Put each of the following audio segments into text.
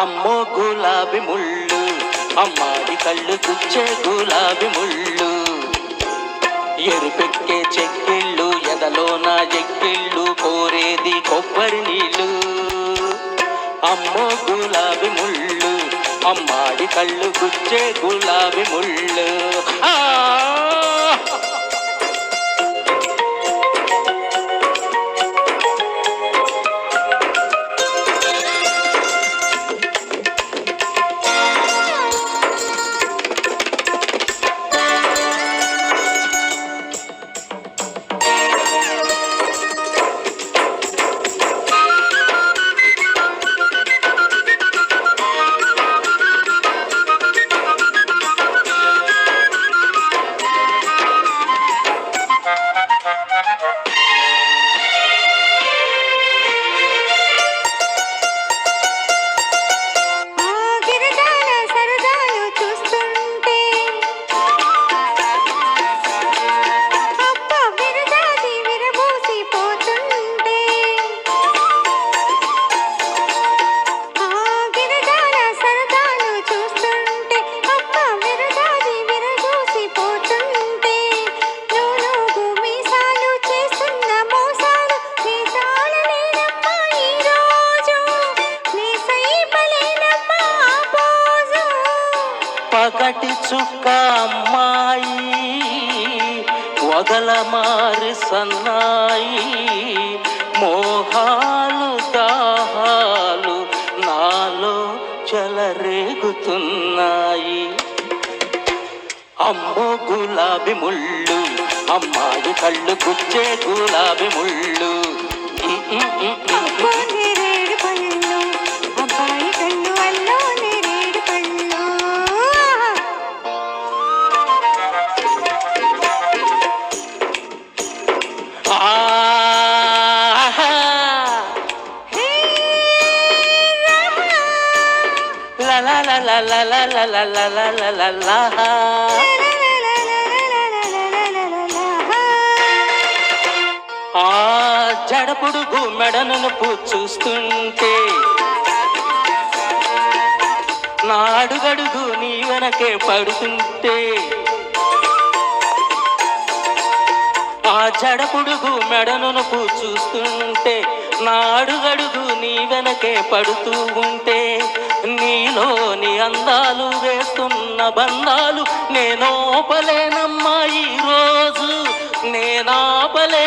అమ్మో గులాబీ ముళ్ళు అమ్మాడి కళ్ళు గుచ్చే గులాబీ ముళ్ళు ఎరుపెక్కే చెక్కిళ్ళు ఎదలోన ఎక్కిళ్ళు కోరేది కొబ్బరి నీళ్ళు అమ్మో గులాబీ ముళ్ళు అమ్మాడి కళ్ళు గుచ్చే గులాబీ ముళ్ళు ఆ పగటి చుక్క అమ్మాయి వగల మారి సన్నాయి. మోహాలు దాహాలు నాలో చెలరేగుతున్నాయి. అమ్మో గులాబీ ముళ్ళు అమ్మాయి కళ్ళు గుచ్చే గులాబీ ముళ్ళు. ఆ జడపుడుగు మెడను చూస్తుంటే నాడుగడుగు నీ వెనకే పడుతుంటే ఆ జడపుడుగు మెడను చూస్తుంటే నాడుగడుగు నీ వెనకే పడుతూ ఉంటే నీలోని అందాలు వేస్తున్న బంధాలు నేనోపలేనమ్మా ఈరోజు నేనాపలే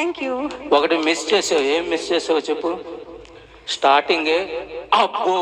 థ్యాంక్ యూ ఒకటి మిస్ చేసావు. ఏం మిస్ చేసావు చెప్పు. స్టార్టింగే అబ్బో!